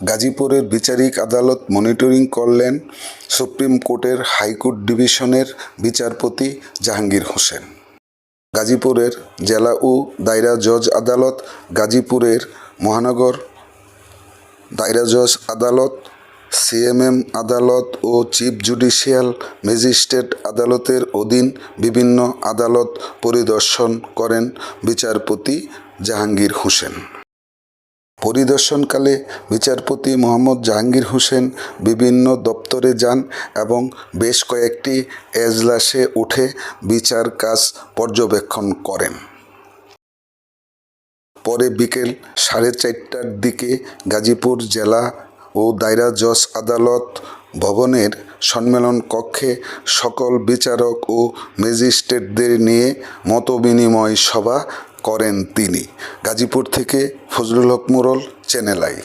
গাজীপুরের বিচারিক আদালত মনিটরিং করলেন সুপ্রিম কোর্টের হাইকোর্ট ডিভিশনের বিচারপতি জাহাঙ্গীর হোসেন। গাজীপুরের জেলা ও দায়রা জজ আদালত, গাজীপুরের মহানগর দায়রা জজ আদালত, সিএমএম আদালত ও চিফ জুডিশিয়াল ম্যাজিস্ট্রেট আদালতের অধীন বিভিন্ন আদালত পরিদর্শন করেন বিচারপতি জাহাঙ্গীর হোসেন। পরিদর্শনকালে বিচারপতি মোহাম্মদ জাহাঙ্গীর হোসেন বিভিন্ন দপ্তরে যান এবং বেশ কয়েকটি এজলাসে উঠে বিচার কাজ পর্যবেক্ষণ করেন। পরে বিকেল সাড়ে চারটার দিকে গাজীপুর জেলা ও দায়রা জজ আদালত ভবনের সম্মেলন কক্ষে সকল বিচারক ও ম্যাজিস্ট্রেটদের নিয়ে মতবিনিময় সভা করেন তিনি। গাজীপুর থেকে ফজলুল হক মুরল চ্যানেল আই